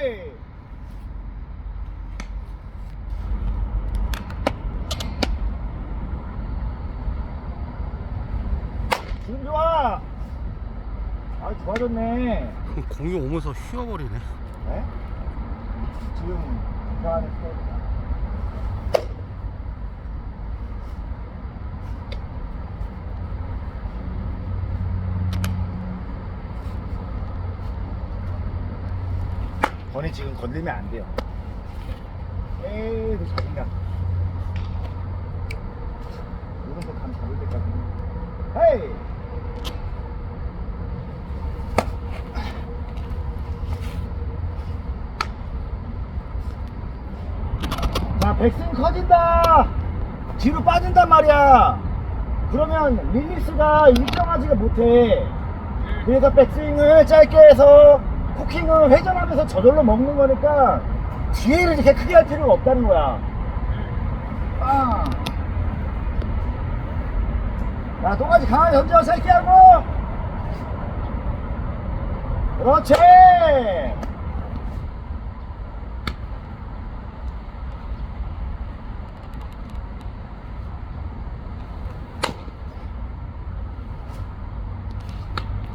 헤이! 지금 좋아! 아, 좋아졌네. 공이 오면서 휘어버리네. 네? 지금 이상하는 스타일이다. 건이 지금 건들면 안 돼요. 에이, 너 자신감. 오른손 감 잡을 때까지. 헤이! 자, 백스윙 커진다. 뒤로 빠진단 말이야. 그러면 릴리스가 일정하지가 못해. 그래서 백스윙을 짧게 해서 쿠킹을 회전하면서 저절로 먹는 거니까 뒤에를 이렇게 크게 할 필요가 없다는 거야. 빵. 자, 똑같이 강하게 던져, 짧게 하고. 그렇지.